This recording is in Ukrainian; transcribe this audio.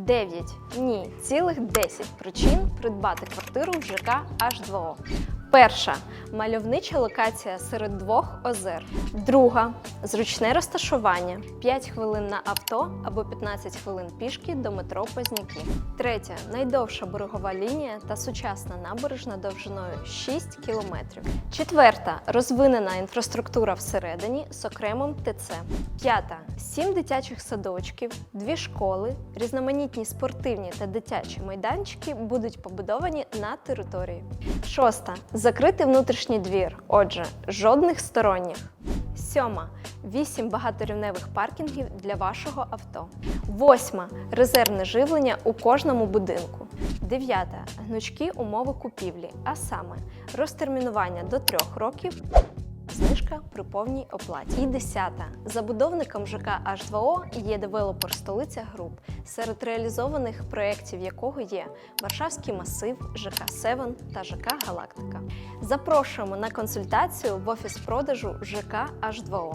9. Ні, цілих 10 причин придбати квартиру в ЖК H2O. Перша мальовнича локація серед двох озер. Друга зручне розташування 5 хвилин на авто або 15 хвилин пішки до метро Позняки. Третя найдовша берегова лінія та сучасна набережна довжиною 6 кілометрів. Четверта розвинена інфраструктура всередині з окремим ТЦ. П'ята сім дитячих садочків, дві школи, різноманітні спортивні та дитячі майданчики будуть побудовані на території. Шоста закритий внутрішній двір. Отже, жодних сторонніх. Сьома вісім багаторівневих паркінгів для вашого авто. Восьма резервне живлення у кожному будинку. Дев'ята гнучкі умови купівлі, а саме розтермінування до трьох років. Знижка при повній оплаті. І десята. Забудовником ЖК H2O є девелопер столиця груп, серед реалізованих проєктів якого є Варшавський масив, ЖК Севен та ЖК Галактика. Запрошуємо на консультацію в офіс продажу ЖК H2O.